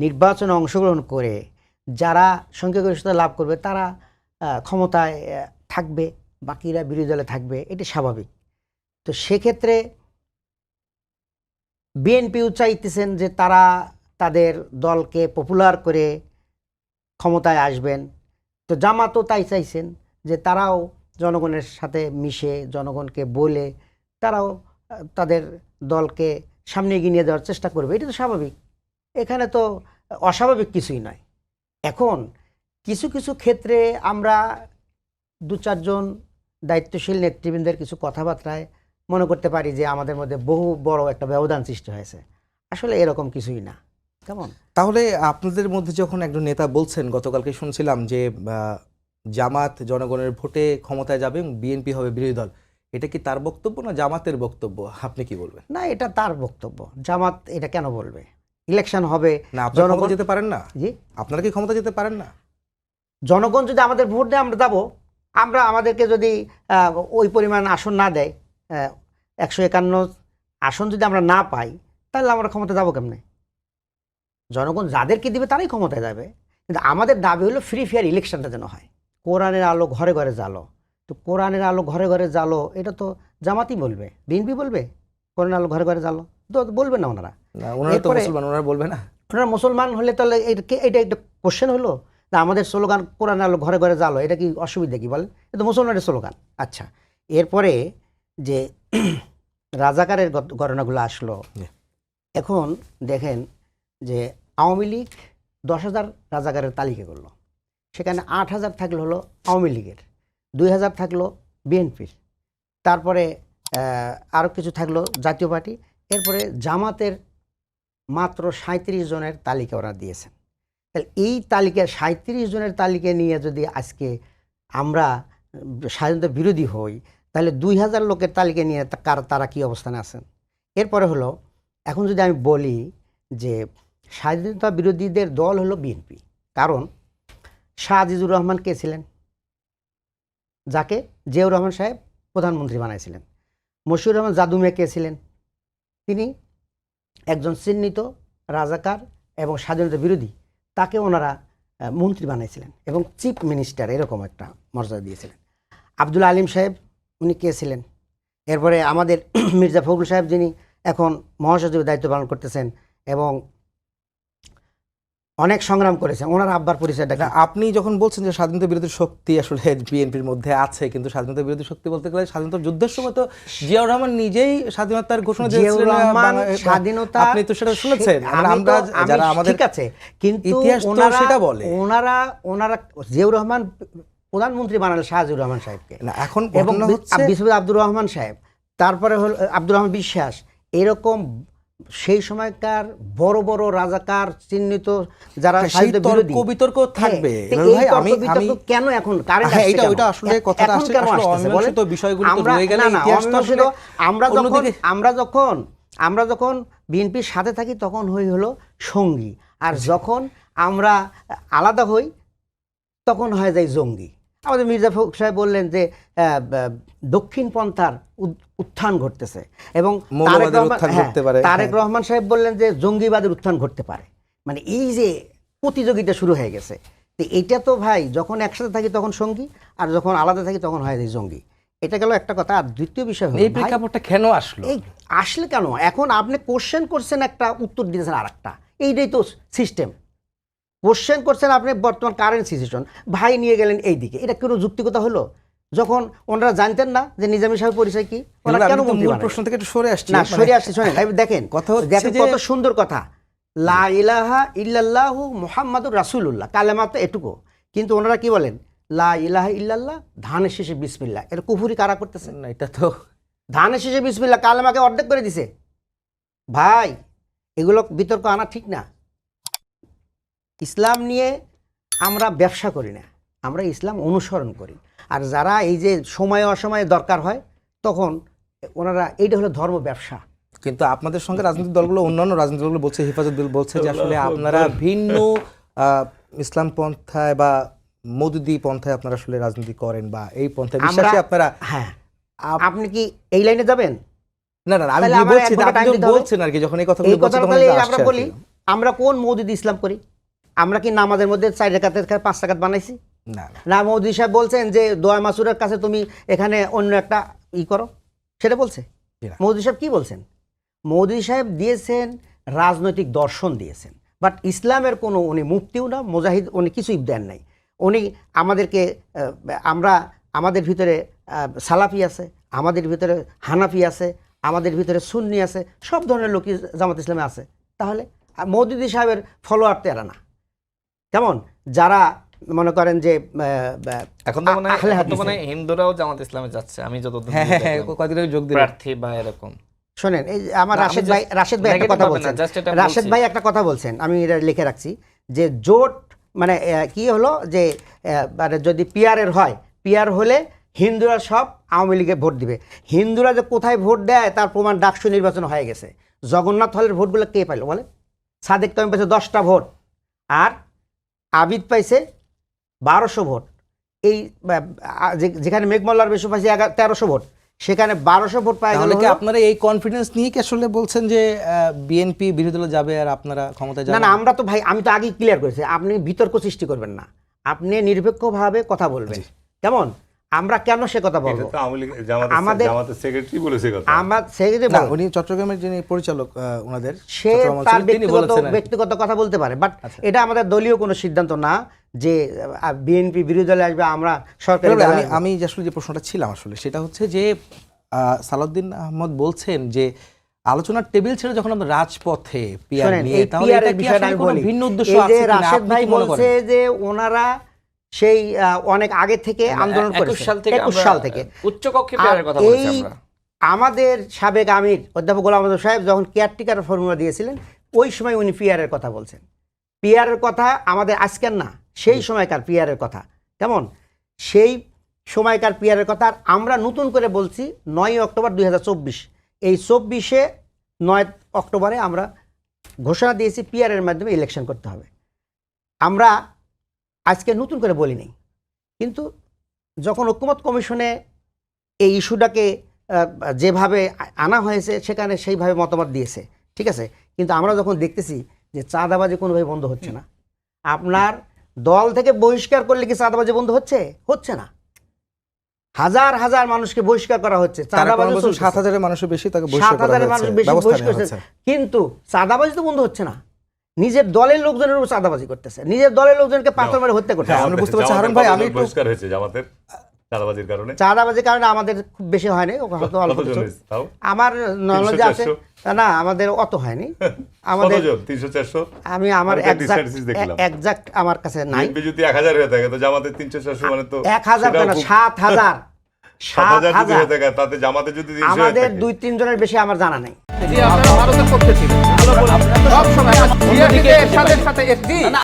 নির্বাচনে অংশগ্রহণ করে যারা সংখ্যাগরিষ্ঠতা লাভ করবে, তারা ক্ষমতায় থাকবে, বাকিরা বিরোধী দলে থাকবে, এটি স্বাভাবিক। তো সেক্ষেত্রে বিএনপিও চাইতেছেন যে তারা তাদের দলকে পপুলার করে ক্ষমতায় আসবেন। তো জামাতও তাই চাইছেন যে তারাও জনগণের সাথে মিশে, জনগণকে বলে তারাও তাদের দলকে সামনে এগিয়ে নিয়ে যাওয়ার চেষ্টা করবে, এটা তো স্বাভাবিক। এখানে তো অস্বাভাবিক কিছুই নয়। এখন কিছু কিছু ক্ষেত্রে আমরা দু চারজন দায়িত্বশীল নেতৃবৃন্দের কিছু কথাবার্তায় মনে করতে পারি যে আমাদের মধ্যে বহু বড় একটা ব্যবধান সৃষ্টি হয়েছে। আসলে এরকম কিছুই না। কেমন? তাহলে আপনাদের মধ্যে যখন একজন নেতা বলছেন গতকালকে শুনছিলাম যে জামাত জনগণের ভোটে ক্ষমতায় যাবে এবং বিএনপি হবে বিরোধী দল এটা কি তার বক্তব্য না জামাতের বক্তব্য? আপনি কি বলবেন? না এটা তার বক্তব্য। জামাত এটা কেন বলবে? ইলেকশন হবে জনগণ- যেতে পারেন না। জি। আপনারা কি ক্ষমতা যেতে পারেন না? জনগণ যদি আমাদের ভোট দেয় আমরা যাব আমরা আমাদেরকে যদি ওই পরিমাণ আসন না দেয় একশো একান্ন আসন যদি আমরা না পাই তাহলে আমরা ক্ষমতা যাব কেমনে? জনগণ যাদেরকে দিবে তারাই ক্ষমতায় যাবে। কিন্তু আমাদের দাবি হলো ফ্রি ফেয়ার ইলেকশনটা যেন হয়। কোরআনের আলো ঘরে ঘরে জালো তো কোরআনের আলো ঘরে ঘরে জালো এটা তো জামাতই বলবে বিএনপি বলবে? কোরআনের আলো ঘরে ঘরে জ্বালো। তো বলবে না ওনারা। ওনারা তো মুসলমান ওনারা বলবে না। ওনারা মুসলমান হলে তাহলে এটা- একটা কোশ্চেন হলো? না আমাদের স্লোগান কোরআন আলো ঘরে ঘরে জালো এটা কি অসুবিধা কি বলেন? এটা তো মুসলমানের স্লোগান। আচ্ছা এরপরে যে রাজাকারের ঘটনাগুলো আসলো। এখন দেখেন যে আওয়ামী লীগ দশ হাজার রাজাকারের তালিকা করল। সেখানে আট হাজার থাকল হলো আওয়ামী লীগের দুই হাজার থাকল বিএনপির। তারপরে আরও কিছু থাকল জাতীয় পার্টি। এরপরে জামাতের মাত্র সাঁত্রিশ জনের তালিকা ওরা দিয়েছেন। তাহলে এই তালিকা সাঁত্রিশ জনের তালিকা নিয়ে যদি আজকে আমরা স্বাধীনতা বিরোধী হই, তাহলে দুই হাজার লোকের তালিকা নিয়ে কার, তারা কি অবস্থানে আছেন? এরপরে হলো, এখন যদি আমি বলি যে স্বাধীনতা বিরোধীদের দল হলো বিএনপি। কারণ শাহ আজিজুর রহমান কে ছিলেন? যাকে জিয়াউর রহমান সাহেব প্রধানমন্ত্রী বানাইছিলেন। মশিউর রহমান জাদুমিয়া কে ছিলেন? তিনি একজন চিহ্নিত রাজাকার এবং স্বাধীনতা বিরোধী। তাকে ওনারা মন্ত্রী বানাইছিলেন এবং চিফ মিনিস্টার এরকম একটা মর্যাদা দিয়েছিলেন। আব্দুল আলিম সাহেব, উনি কে ছিলেন? এরপরে আমাদের মির্জা ফখরুল সাহেব যিনি এখন মহাসচিবের দায়িত্ব পালন করতেছেন এবং অনেক সংগ্রাম করেছেন। ওনার আব্বার পরিচয়টা আপনি যখন বলছেন যে স্বাধীনতা বিরোধী শক্তি আসলে বিএনপির মধ্যে আছে কিন্তু স্বাধীনতা বিরোধী শক্তি বলতে গেলে স্বাধীনতা যুদ্ধের সময় তো জিয়াউর রহমান নিজেই স্বাধীনতার ঘোষণা দিয়েছিলেন স্বাধীনতা আপনি তো সেটা শুনেছেন। আমরা যারা আমাদের ঠিক আছে কিন্তু ইতিহাস তো সেটা বলে। ওনারা ওনারা জিয়াউর রহমান প্রধানমন্ত্রী বানালেন শাহজিউর রহমান সাহেবকে। না এখন এবং আব্দুর রহমান সাহেব তারপরে হল আব্দুর রহমান বিশ্বাস এরকম সেই সময়কার বড় বড় রাজাকার চিহ্নিত যারা হ্যাঁ, তর্ক বিতর্ক থাকবে। হ্যাঁ, ভাই আমি আমি কেন এখন? কারেন্ট হ্যাঁ, এটা- আসলে কথাটা আসলে অমীমাংসিত বিষয়গুলো তো আমরা- রয়ে গেলে ইতিহাস তো আমরা যখন আমরা যখন আমরা যখন বিএনপির সাথে থাকি তখন হই হলো সঙ্গী। আর যখন আমরা আলাদা হই তখন হয়ে যায় জঙ্গি। আমাদের মির্জা ফখরুল সাহেব বললেন যে দক্ষিণ পন্থার উত্থান ঘটতেছে এবং তারেক রহমান- হ্যাঁ, হ্যাঁ। রহমান সাহেব বললেন যে জঙ্গিবাদের উত্থান ঘটতে পারে। মানে এই যে প্রতিযোগিতা শুরু হয়ে গেছে তো এটা তো ভাই যখন একসাথে থাকি তখন সঙ্গী আর যখন আলাদা থাকি তখন হয় জঙ্গি। এটা গেল একটা কথা। আর দ্বিতীয় বিষয় হলো এই প্রেক্ষাপটটা কেন আসলো? এই আসলে কেন? এখন আপনি কোশ্চেন করছেন একটা উত্তর দিতেছেন আর একটা এইটাই তো সিস্টেম কোশ্চেন করছেন আপনি বর্তমান কারেন্ট সিচুয়েশন ভাই নিয়ে গেলেন এই দিকে এটা কোনো যুক্তিকতা হলো? যখন ওনারা জানতেন না যে নিজামী সাহেব পরিচয় কি ওনারা কেন মন্ত্রী প্রশ্ন থেকে একটু সরে আসছি না মানে- সরে আসছে শোনেন দেখেন কথা দেখেন কত সুন্দর কথা। লা ইলাহা ইল্লাল্লাহু মুহাম্মাদুর রাসূলুল্লাহ কালেমা তো এটুকু। কিন্তু ওনারা কি বলেন? লা ইলাহা ইল্লাল্লাহ ধানের শেষে বিসমিল্লাহ। এটা কুফুরি কারা করতেছে? না, এটা তো ধানের শেষে বিসমিল্লাহ কালেমাকে অর্ধেক করে দিছে। ভাই এগুলো বিতর্ক আনা ঠিক না। ইসলাম নিয়ে আমরা ব্যবসা করি না আমরা ইসলাম অনুসরণ করি। আর যারা এই যে সময় অসময়ে দরকার হয় তখন ওনারা এইটা হলো ধর্ম ব্যবসা। কিন্তু আপনাদের সঙ্গে রাজনৈতিক দলগুলো অন্যান্য রাজনৈতিক দলগুলো বলছে হেফাজত বিল বলছে যে আসলে আপনারা ভিন্ন আহ, ইসলাম পন্থায় বা মদুদি পন্থায় আপনারা আসলে রাজনীতি করেন বা এই পন্থায় বিশ্বাসী আপনারা হ্যাঁ। আপনি কি এই লাইনে যাবেন? না না আমি বলছি আপনি। বলছেন আর কি যখন এই কথাগুলো বলছেন তখন আমরা বলি আমরা কোন মৌদিদ ইসলাম করি? আমরা কি নামাজের মধ্যে চার রেখাতের পাঁচ টাকাত বানাইছি? না না। মৌদি সাহেব বলছেন যে দোয়া মাসুরের কাছে তুমি এখানে অন্য একটা ই করো। সেটা বলছে? মৌদি সাহেব কি বলছেন? মৌদি সাহেব দিয়েছেন রাজনৈতিক দর্শন দিয়েছেন। বাট ইসলামের কোনো উনি মুক্তিও না মুজাহিদ উনি কিছুই দেন নাই। উনি আমাদেরকে আমরা আমাদের ভিতরে সালাফি আছে আমাদের ভিতরে হানাফি আছে আমাদের ভিতরে সুন্নি আছে সব ধরনের লোকই জামাত ইসলামে আছে। তাহলে মৌদুদি সাহেবের ফলোয়ার তো এরা না। কেমন? যারা মনে করেন যে এখন তো মনে হয় হিন্দুরাও জামাত ইসলামে যাচ্ছে। আমি যতদূর হ্যাঁ হ্যাঁ হ্যাঁ। কদিন যোগ দিলেন প্রার্থী বা এরকম। শোনেন এই আমার রাশেদ ভাই রাশেদ ভাই একটা কথা বলছেন। রাশেদ ভাই একটা কথা বলছেন। আমি এটা লিখে রাখছি যে জোট মানে কি হলো যে মানে যদি পিয়ারের হয় পিয়ার হলে হিন্দুরা সব আওয়ামী লীগে ভোট দিবে। হিন্দুরা যে কোথায় ভোট দেয় তার প্রমাণ ডাকসু নির্বাচন হয়ে গেছে। জগন্নাথ হলের ভোটগুলো কে পাইলো বলে সাদেক তো আমি পাইছে দশটা ভোট। আর আবিদ পাইছে বারোশো ভোট। এই যেখানে মেঘমল্লার বেশি পাইছে এগারো তেরোশো ভোট। সেখানে বারোশো ভোট পাই গেল কি আপনারা এই কনফিডেন্স নিয়ে কি আসলে বলছেন যে বিএনপি বিরোধী দল যাবে আর আপনারা ক্ষমতায় না না আমরা তো ভাই আমি তো আগেই ক্লিয়ার করেছি আপনি বিতর্ক সৃষ্টি করবেন না। আপনি নিরপেক্ষভাবে কথা বলবেন। কেমন? আমরা কেন সে কথা বলব? আমাদের- সেক্রেটারি বলেছে কথা। আমার সেক্রেটারি না উনি চট্টগ্রামের যিনি পরিচালক ওনাদের সে তার ব্যক্তিগত। ব্যক্তিগত কথা বলতে পারে বাট আচ্ছা। এটা আমাদের দলীয় কোনো সিদ্ধান্ত না যে বিএনপি বিরোধী দলে আসবে আমরা সরকারি আমি আসলে যে প্রশ্নটা ছিলাম আসলে সেটা হচ্ছে যে সালাউদ্দিন আহমদ বলছেন যে আলোচনার টেবিল ছেড়ে যখন আমরা রাজপথে পিয়ার নিয়ে তাহলে এটা কি বিষয়টা আসলে কোনো ভিন্ন উদ্দেশ্য আছে রাশেদ ভাই মনে বলছে যে ওনারা সেই অনেক আগে থেকে আন্দোলন করেছে। থেকে একুশ সাল থেকে। উচ্চ কক্ষে আর পেয়ারের কথা এই আমাদের সাবেক আমির অধ্যাপক গোলাম আজম সাহেব যখন কেয়ারটেকার ফর্মুলা দিয়েছিলেন ওই সময় উনি পিয়ারের কথা বলছেন। পিয়ারের কথা আমাদের আজকের না সেই সময়কার পিয়ারের কথা। কেমন? সেই সময়কার পিয়ারের কথা আর আমরা নতুন করে বলছি নয় অক্টোবর দুই হাজার চব্বিশ। এই চব্বিশে নয় অক্টোবরে আমরা ঘোষণা দিয়েছি পিয়ারের মাধ্যমে ইলেকশন করতে হবে। আমরা আজকে নতুন করে বলি নাই। কিন্তু যখন ঐক্যমত কমিশনে এই ইস্যুটাকে যেভাবে আনা হয়েছে সেখানে সেইভাবে মতামত দিয়েছে ঠিক আছে? কিন্তু আমরা যখন দেখতেছি যে চাঁদাবাজি কোনোভাবে বন্ধ হচ্ছে না আপনার দল থেকে বহিষ্কার করলে কি চাঁদাবাজি বন্ধ হচ্ছে? হচ্ছে না। হাজার হাজার মানুষকে বহিষ্কার করা হচ্ছে। সাত হাজারের মানুষের বেশি তাকে সাত হাজারের মানুষ বেশি বহিষ্কার কিন্তু চাঁদাবাজি তো বন্ধ হচ্ছে না। নিজের দলের লোকজনের উপর চাঁদাবাজি করতেছে। নিজের দলের লোকজনকে পাথর মেরে হত্যা করতেছে। হ্যাঁ, আমরা বুঝতে পারছি, হারুন ভাই, আমি বহিষ্কার হয়েছে জামাতের চাঁদাবাজির কারণে। চাঁদাবাজির কারণে আমাদের খুব বেশি হয়নি হয়তো অল্প কিছু। আমার নলেজ আছে। না আমাদের অত হয়নি। আমাদের তিনশো চারশো? আমি আমার একজাক্ট আমার কাছে নাই। যদি এক হাজার হয়ে থাকে তো জামাতের তিনশো চারশো মানে তো এক হাজার সাত হাজার। থাকে তাতে জামাতে যদি আমাদের দুই তিন জনের বেশি আমার জানা নেই। আপনারা ভারতের পক্ষে ছিলেন। সব সময় সাথে